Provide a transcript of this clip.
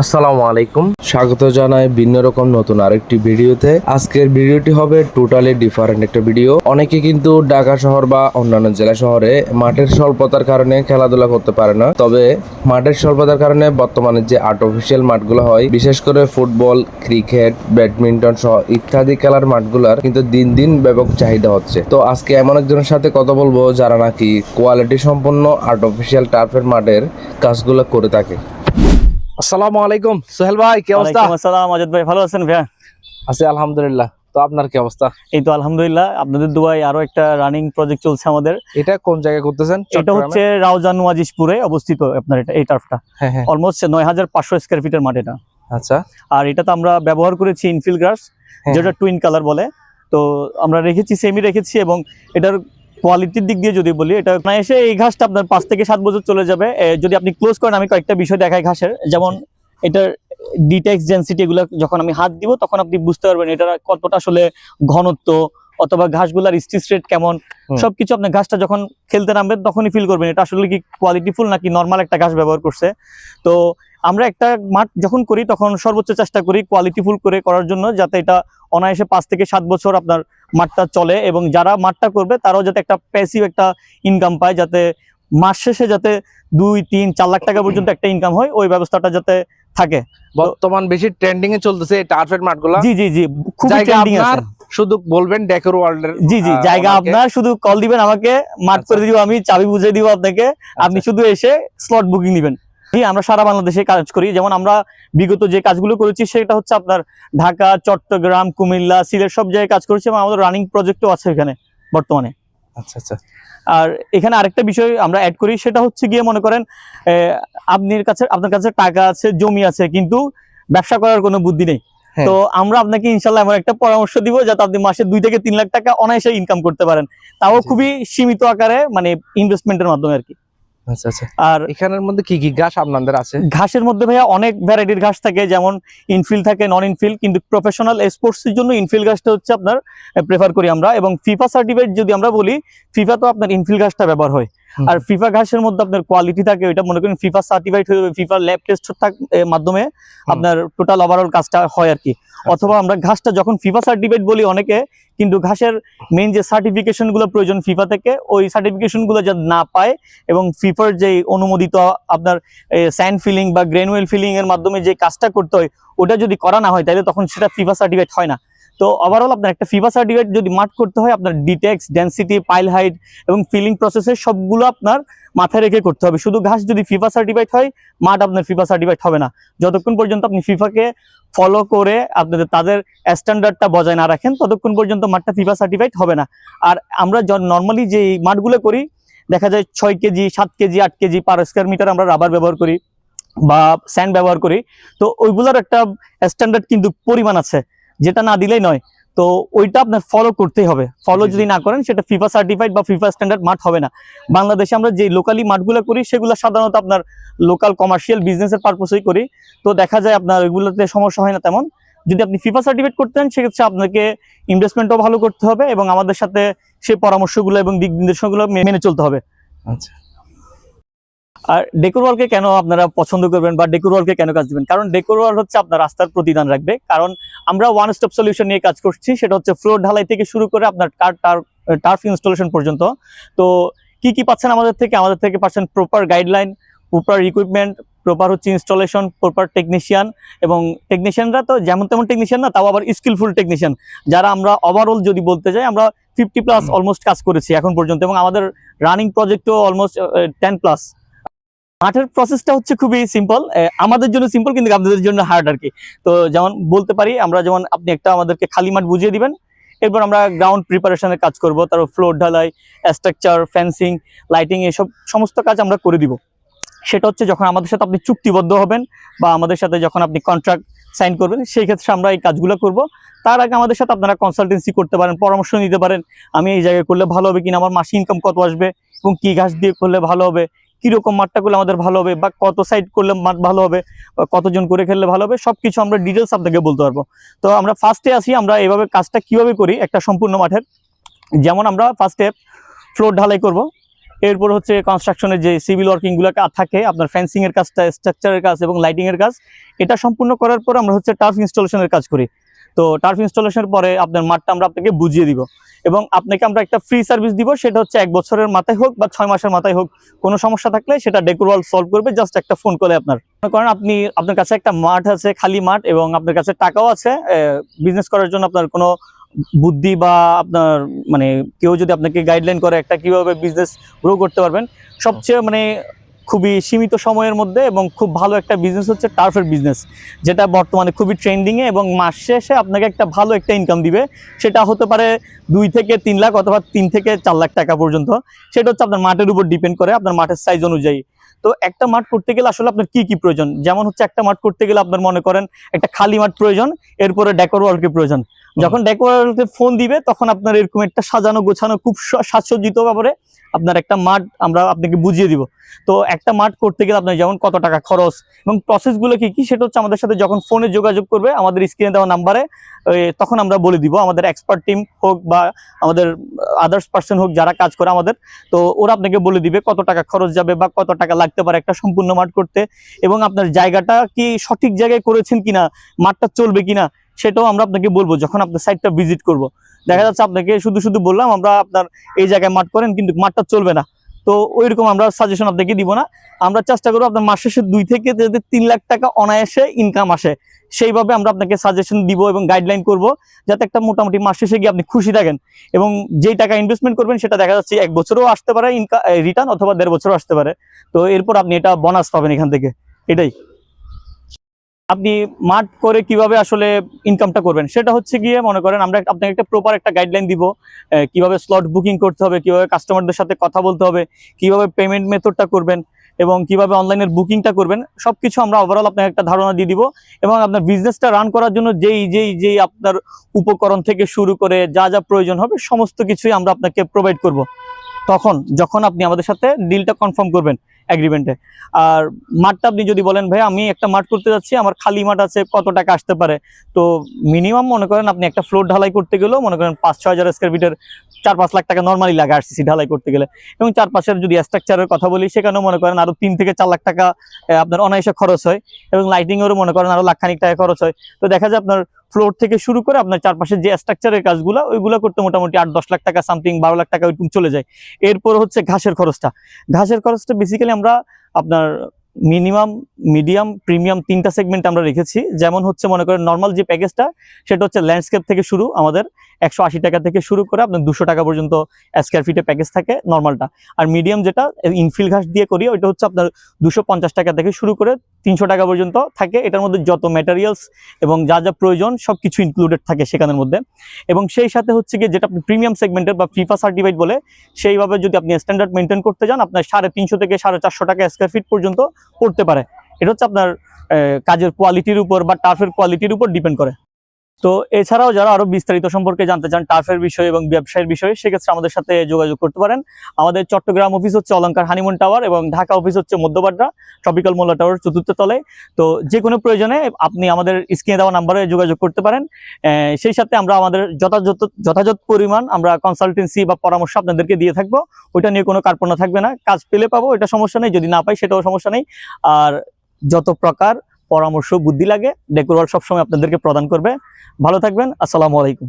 আসসালামু আলাইকুম। স্বাগত জানাই ভিন্ন রকম নতুন আরেকটি ভিডিওতে। আজকের ভিডিওটি হবে টোটালি ডিফারেন্ট একটা ভিডিও। অনেকে কিন্তু ঢাকা শহর বা অন্যান্য জেলা শহরে মাঠের স্বল্পতার কারণে খেলাধুলা করতে পারে না। তবে মাঠের স্বল্পতার কারণে বর্তমানে যে আর্টিফিশিয়াল মাঠগুলো হয়, বিশেষ করে ফুটবল, ক্রিকেট, ব্যাডমিন্টন সহ ইত্যাদি খেলার মাঠগুলার কিন্তু দিন দিন ব্যাপক চাহিদা হচ্ছে। তো আজকে এমন একজনের সাথে কথা বলব যারা নাকি কোয়ালিটি সম্পন্ন আর্টিফিশিয়াল টার্ফের মাঠের কাজগুলো করে থাকে। আসসালামু আলাইকুম। সোহেল ভাই কি অবস্থা? আসসালাম অজিত ভাই ভালো আছেন ভাইয়া? আছি আলহামদুলিল্লাহ। তো আপনার কি অবস্থা? এই তো আলহামদুলিল্লাহ আপনাদের দুবাই আরও একটা রানিং প্রজেক্ট চলছে আমাদের। এটা কোন জায়গায় করতেছেন? এটা হচ্ছে রাউজান ওয়াজিশপুরে অবস্থিত আপনার এটা এই টার্ফটা হ্যাঁ হ্যাঁ। অলমোস্ট নয় হাজার পাঁচশো স্কোয়ার ফিটের মাঠ এটা। আচ্ছা। আর এটা তো আমরা ব্যবহার করেছি ইনফিল গ্রাস হ্যাঁ। যেটা টুইন কালার বলে। তো আমরা রেখেছি সেমি রেখেছি এবং এটার কোয়ালিটির দিক দিয়ে যদি বলি এটা না এসে এই ঘাসটা আপনার পাঁচ থেকে সাত বছর চলে যাবে। যদি আপনি ক্লোজ করেন আমি কয়েকটা বিষয় দেখাই ঘাসের। যেমন এটার ডিটেক্স ডেন্সিটি এগুলো যখন আমি হাত দিব তখন আপনি বুঝতে পারবেন এটা কতটা আসলে ঘনত্ব অথবা ঘাসগুলার স্টিচ রেট কেমন। সবকিছু আপনি ঘাসটা যখন খেলতে নামবেন তখনই ফিল করবেন এটা আসলে কি কোয়ালিটিফুল নাকি নর্মাল একটা ঘাস ব্যবহার করছে। তো আমরা একটা মাঠ যখন করি তখন সর্বোচ্চ চেষ্টা করি কোয়ালিটিফুল করে করার জন্য যাতে এটা অনায়াসে পাঁচ থেকে সাত বছর আপনার মাঠটা চলে এবং যারা মাঠটা করবে তারাও যাতে একটা প্যাসিভ একটা ইনকাম পায় যাতে মাস শেষে যাতে দুই তিন চার লাখ টাকা পর্যন্ত একটা ইনকাম হয় ওই ব্যবস্থাটা যাতে থাকে। বর্তমান বেশি ট্রেন্ডিং এ চলতেছে টার্ফের মাঠগুলা। জি জি জি খুব ট্রেন্ডিং আছে। শুধু বলবেন ডেকোর ওয়ার্ল্ডের জি জি জায়গা আপনার শুধু কল দিবেন আমাকে মাঠ করে দিব আমি চাবি বুঝে দিব আপনাকে আপনি শুধু এসে স্লট বুকিং দিবেন। আমরা সারা বাংলাদেশে কাজ করি। যেমন আমরা বিগত যে কাজগুলো করেছি সেটা হচ্ছে আপনার ঢাকা চট্টগ্রাম কুমিল্লা সিলেট সব জায়গায় কাজ করেছি এবং আমাদের রানিং প্রজেক্টও আছে এখানে বর্তমানে। আচ্ছা আচ্ছা। আর এখানে আরেকটা বিষয় আমরা অ্যাড করি সেটা হচ্ছে গিয়ে মনে করেন আপনার কাছে আপনার কাছে টাকা আছে জমি আছে কিন্তু ব্যবসা করার কোনো বুদ্ধি নেই। হ্যাঁ। তো আমরা আপনাকে ইনশাল্লাহ এমন একটা পরামর্শ দিব যাতে আপনি মাসে দুই থেকে তিন লাখ টাকা অনায়াসে ইনকাম করতে পারেন। তাও খুবই সীমিত আকারে মানে ইনভেস্টমেন্টের মাধ্যমে আর কি। আচ্ছা আচ্ছা। আর এখানের মধ্যে কি কি ঘাস আপনাদের আছে? ঘাসের মধ্যে ভাইয়া অনেক ভ্যারাইটির ঘাস থাকে যেমন ইনফিল থাকে নন ইনফিল কিন্তু প্রফেশনাল স্পোর্টস এর জন্য ইনফিল ঘাসটা হচ্ছে আপনার প্রেফার করি আমরা। এবং ফিফা সার্টিফিকেট যদি আমরা বলি ফিফা তো আপনার ইনফিল ঘাসটা ব্যবহার হয়। আর ফিফা ঘাসের মধ্যে আপনার কোয়ালিটি থাকে ওইটা মনে করেন ফিফা সার্টিফাইড হয়ে ফিফা ল্যাব টেস্ট মাধ্যমে আপনার টোটাল ওভারঅল কাজটা হয় আর কি। আচ্ছা। অথবা আমরা ঘাসটা যখন ফিফা সার্টিফিকেট বলি অনেকে কিন্তু ঘাসের মেইন যে সার্টিফিকেশনগুলো প্রয়োজন ফিফা থেকে ওই সার্টিফিকেশনগুলো যাতে না পায় এবং ফিফার যে অনুমোদিত আপনার স্যান্ড ফিলিং বা গ্রেনুয়েল ফিলিং এর মাধ্যমে যে কাজটা করতে হয় ওটা যদি করা না হয় তাহলে তখন সেটা ফিফা সার্টিফিকেট হয় না। তো ওভারঅল আপনার একটা ফিফা সার্টিফিকেট যদি মাঠ করতে হয়, আপনার ডিটেক্স ডেন্সিটি পাইল হাইট এবং ফিলিং প্রসেসের সবগুলো আপনার মাথায় রেখে করতে হবে। শুধু ঘাস যদি ফিফা সার্টিফাইড হয়, মাঠ আপনার ফিফা সার্টিফাইড হবে না। যতক্ষণ পর্যন্ত আপনি ফিফাকে ফলো করে আপনাদের, তাদের স্ট্যান্ডার্ডটা বজায় না রাখেন, ততক্ষণ পর্যন্ত মাঠটা ফিফা সার্টিফাইড হবে না। আর আমরা নর্মালি যে মাঠগুলো করি, দেখা যায় ছয় কেজি, সাত কেজি, আট কেজি পার স্কোয়ার মিটার আমরা রাবার ব্যবহার করি বা স্যান্ড ব্যবহার করি। তো ওইগুলোর একটা স্ট্যান্ডার্ড কিন্তু পরিমাণ আছে। যেটা না দিলেই নয়। তো ওইটা আপনার ফলো করতেই হবে। ফলো। যদি না করেন সেটা ফিফা সার্টিফাইড বা ফিফা স্ট্যান্ডার্ড মাঠ হবে না। বাংলাদেশে আমরা যে লোকালি মাঠগুলো করি সেগুলো সাধারণত আপনার লোকাল কমার্শিয়াল বিজনেসের পারপোসেই করি। তো দেখা যায় আপনার ওইগুলোতে সমস্যা হয় না তেমন। যদি আপনি ফিফা সার্টিফিকেট করতে চান সেক্ষেত্রে আপনাকে ইনভেস্টমেন্টও ভালো করতে হবে এবং আমাদের সাথে সেই পরামর্শগুলো এবং দিক নির্দেশনাগুলো মেনে চলতে হবে। আচ্ছা। আর ডেকোর ওয়ালকে কেন আপনারা পছন্দ করবেন বা ডেকোর ওয়ালকে কেন কাজ দিবেন? কারণ ডেকোর ওয়াল হচ্ছে আপনার রাস্তার প্রতিদান রাখবে। কারণ আমরা ওয়ান স্টপ সলিউশন নিয়ে কাজ করছি সেটা হচ্ছে ফ্লোর ঢালাই থেকে শুরু করে আপনার টার্ফ ইনস্টলেশন পর্যন্ত। তো কি কি পাচ্ছেন আমাদের থেকে? আমাদের থেকে পাচ্ছেন proper guideline proper equipment proper হচ্ছে ইনস্টলেশন প্রপার টেকনিশিয়ান এবং টেকনিশিয়ানরা তো যেমন তেমন টেকনিশিয়ান না তাও আবার স্কিলফুল টেকনিশিয়ান যারা আমরা ওভারঅল যদি বলতে যাই আমরা ফিফটি প্লাস অলমোস্ট কাজ করেছি এখন পর্যন্ত এবং আমাদের রানিং প্রজেক্টও অলমোস্ট টেন প্লাস মাঠের প্রসেসটা হচ্ছে খুবই সিম্পল আমাদের জন্য সিম্পল কিন্তু আপনাদের জন্য হার্ড আর কি। তো যেমন বলতে পারি, আমরা যেমন আপনি একটা আমাদেরকে খালি মাঠ বুঝিয়ে দিবেন, এরপর আমরা গ্রাউন্ড প্রিপারেশনের কাজ করব, তারপর ফ্লোর ঢালাই স্ট্রাকচার ফেন্সিং লাইটিং এসব সমস্ত কাজ আমরা করে দিব। সেটা হচ্ছে যখন আমাদের সাথে আপনি চুক্তিবদ্ধ হবেন বা আমাদের সাথে যখন আপনি কন্ট্রাক্ট সাইন করবেন, সেই ক্ষেত্রে আমরা এই কাজগুলো করব। তার আগে আমাদের সাথে আপনারা কনসালটেন্সি করতে পারেন, পরামর্শ নিতে পারেন, আমি এই জায়গায় করলে ভালো হবে কিনা, আমার মাসে ইনকাম কত আসবে এবং কি ঘাস দিয়ে করলে ভালো হবে কীরকম মাঠটা করলে আমাদের ভালো হবে বা কত সাইড করলে মাঠ ভালো হবে, বা কতজন করে খেললে ভালো হবে, সবকিছু আমরা ডিটেলস আপনাকে বলতে পারব। তো আমরা ফার্স্টে আসি, আমরা এভাবে কাজটা কীভাবে করি একটা সম্পূর্ণ মাঠের। যেমন আমরা ফার্স্টে ফ্লোর ঢালাই করব, এরপর হচ্ছে কনস্ট্রাকশনের যে সিভিল ওয়ার্কিংগুলো থাকে, আপনার ফেন্সিং এর কাজটা স্ট্রাকচারের কাজ এবং লাইটিংয়ের কাজ, এটা সম্পূর্ণ করার পর আমরা হচ্ছে টার্ফ ইনস্টলেশনের কাজ করি। তো টার্ফ ইনস্টলেশনের পরে আপনার মাঠটা আমরা আপনাকে বুঝিয়ে দিব। এবং আপনাকে আমরা একটা ফ্রি সার্ভিস দিব, সেটা হচ্ছে এক বছরের মাথায় হোক বা ছয় মাসের মাথায় হোক, কোনো সমস্যা থাকলে সেটা ডেকোরওয়াল সলভ করবে জাস্ট একটা ফোন করে আপনার। মনে করেন আপনি, আপনার কাছে একটা মাঠ আছে, খালি মাঠ, এবং আপনার কাছে টাকাও আছে বিজনেস করার জন্য আপনার কোনো বুদ্ধি বা আপনার মানে কেউ যদি আপনাকে গাইডলাইন করে একটা কীভাবে বিজনেস গ্রো করতে পারবেন, সবচেয়ে মানে খুবই সীমিত সময়ের মধ্যে এবং খুব ভালো একটা বিজনেস হচ্ছে টার্ফের বিজনেস যেটা বর্তমানে খুবই ট্রেন্ডিংয়ে এবং মাস শেষে আপনাকে একটা ভালো একটা ইনকাম দিবে। সেটা হতে পারে দুই থেকে তিন লাখ অথবা তিন থেকে চার লাখ টাকা পর্যন্ত। সেটা হচ্ছে আপনার মাঠের উপর ডিপেন্ড করে, আপনার মাঠের সাইজ অনুযায়ী। তো একটা মাঠ করতে গেলে আসলে আপনার কি কি প্রয়োজন? যেমন হচ্ছে একটা মাঠ করতে গেলে আপনার মনে করেন একটা খালি মাঠ প্রয়োজন, এরপরে ডেকোর ওয়ালকে প্রয়োজন। যখন ডেকোর ওয়ালকে ফোন দিবে, তখন আপনার এরকম একটা সাজানো গোছানো খুব সাজসজ্জিত ব্যাপারে আপনার একটা মাঠ আমরা আপনাকে বুঝিয়ে দিব। তো একটা মাঠ করতে গেলে আপনার যেমন কত টাকা খরচ এবং প্রসেসগুলো কি কি, সেটা হচ্ছে আমাদের সাথে যখন ফোনে যোগাযোগ করবে, আমাদের স্ক্রিনে দেওয়া নাম্বারে তখন আমরা বলে দিব, আমাদের এক্সপার্ট টিম হোক বা আমাদের আদার্স পার্সন হোক যারা কাজ করে আমাদের, তো ওরা আপনাকে বলে দিবে কত টাকা খরচ যাবে বা কত টাকা লাগতে পারে একটা সম্পূর্ণ মাঠ করতে এবং আপনার জায়গাটা কি সঠিক জায়গায় করেছেন কিনা, মাঠটা চলবে কিনা সেটাও আমরা আপনাকে বলব, যখন আপনার সাইটটা ভিজিট করব। দেখা যাচ্ছে আপনাকে শুধু শুধু বললাম, আমরা আপনার এই জায়গায় মাঠ করেন, কিন্তু মাঠটা চলবে না। তো ওইরকম আমরা সাজেশন আপনাকে দিব না। আমরা চেষ্টা করব আপনার মাস দুই থেকে তিন লাখ টাকা অনায়াসে ইনকাম আসে, সেইভাবে আমরা আপনাকে সাজেশন দিব এবং গাইডলাইন করব, যাতে একটা মোটামুটি মাস শেষে গিয়ে আপনি খুশি থাকেন। এবং যেই টাকা ইনভেস্টমেন্ট করবেন, সেটা দেখা যাচ্ছে এক বছরও আসতে পারে ইনকাম রিটার্ন অথবা দেড় বছরও আসতে পারে। তো এরপর আপনি এটা বোনাস পাবেন এখান থেকে। এটাই। আপনি মাঠ করে কীভাবে আসলে ইনকামটা করবেন? সেটা হচ্ছে গিয়ে, মনে করেন, আমরা আপনাকে একটা প্রপার একটা গাইডলাইন দিব কীভাবে স্লট বুকিং করতে হবে, কীভাবে কাস্টমারদের সাথে কথা বলতে হবে, কীভাবে পেমেন্ট মেথডটা করবেন, এবং কীভাবে অনলাইনের বুকিংটা করবেন, সবকিছু আমরা ওভারঅল আপনাকে একটা ধারণা দিয়ে দিব, এবং আপনার বিজনেসটা রান করার জন্য যেই যেই যেই আপনার উপকরণ থেকে শুরু করে যা যা প্রয়োজন হবে, সমস্ত কিছুই আমরা আপনাকে প্রোভাইড করব। তখন, যখন আপনি আমাদের সাথে ডিলটা কনফার্ম করবেন অ্যাগ্রিমেন্টে আর মাঠটা আপনি যদি বলেন, ভাই, আমি একটা মাঠ করতে যাচ্ছি, আমার খালি মাঠ আছে, কত টাকা আসতে পারে? তো মিনিমাম মনে করেন আপনি একটা ফ্লোর ঢালাই করতে গেলেও মনে করেন পাঁচ ছয় হাজার স্কোয়ার ফিটের চার পাঁচ লাখ টাকা নর্মালি লাগে আরসিসি ঢালাই করতে গেলে। এবং চারপাশের যদি স্ট্রাকচারের কথা বলি, সেখানেও মনে করেন আরও তিন থেকে চার লাখ টাকা আপনার অনায়াসে খরচ হয়। এবং লাইটিংয়েরও মনে করেন আরও লাখখানিক টাকা খরচ হয়। তো দেখা যায় আপনার ফ্লোর থেকে শুরু করে আপনার চারপাশে যে স্ট্রাকচারের কাজগুলো, ওইগুলো করতে মোটামুটি আট, দশ লাখ টাকা সামথিং বারো লাখ টাকা ওইটুকু চলে যায়। এরপর হচ্ছে ঘাসের খরচটা। ঘাসের খরচটা বেসিক্যালি আমরা আপনার মিনিমাম, মিডিয়াম, প্রিমিয়াম তিনটা সেগমেন্ট আমরা রেখেছি। যেমন হচ্ছে মনে করেন নর্মাল যে প্যাকেজটা সেটা হচ্ছে ল্যান্ডস্কেপ থেকে শুরু, আমাদের একশো আশি টাকা থেকে শুরু করে আপনার দুশো টাকা পর্যন্ত স্কোয়ার ফিটে প্যাকেজ থাকে নর্মালটা আর মিডিয়াম যেটা ইনফিল ঘাস দিয়ে করি, ওইটা হচ্ছে আপনার দুশো টাকা থেকে শুরু করে তিনশো টাকা পর্যন্ত থাকে। এটার মধ্যে যত ম্যাটেরিয়ালস এবং যা যা প্রয়োজন সব কিছু ইনক্লুডেড থাকে সেখানের মধ্যে। এবং সেই সাথে হচ্ছে গিয়ে যেটা আপনি প্রিমিয়াম সেগমেন্টের বা ফিফা সার্টিফাইড বলে, সেইভাবে যদি আপনি স্ট্যান্ডার্ড মেনটেন করতে যান, আপনার সাড়ে তিনশো থেকে সাড়ে চারশো টাকা স্কোয়ার ফিট পর্যন্ত পড়তে পারে। এটা হচ্ছে আপনার কাজের কোয়ালিটির উপর বা টার্ফের কোয়ালিটির উপর ডিপেন্ড করে। তো এছাড়াও যারা আরও বিস্তারিত সম্পর্কে জানতে চান টার্ফের বিষয়ে এবং ব্যবসায়ের বিষয়ে, সেক্ষেত্রে আমাদের সাথে যোগাযোগ করতে পারেন। আমাদের চট্টগ্রাম অফিস হচ্ছে অলঙ্কার হানিমুন টাওয়ার এবং ঢাকা অফিস হচ্ছে মধ্যবাড্রা ট্রপিক্যাল মোল্লা টাওয়ার চতুর্থ তলায়। তো যে কোনো প্রয়োজনে আপনি আমাদের স্ক্রিনে দেওয়া নাম্বারে যোগাযোগ করতে পারেন। সেই সাথে আমরা আমাদের যথাযথ যথাযথ পরিমাণ আমরা কনসালটেন্সি বা পরামর্শ আপনাদেরকে দিয়ে থাকব। ওইটা নিয়ে কোনো কার্পণ্য থাকবে না। কাজ পেলে পাবো এটা সমস্যা নেই। যদি না পাই, সেটাও সমস্যা নেই। আর যত প্রকার পরামর্শ বুদ্ধি লাগে ডেকোরাল সবসময় আপনাদেরকে প্রদান করবে। ভালো থাকবেন আসসালামু আলাইকুম।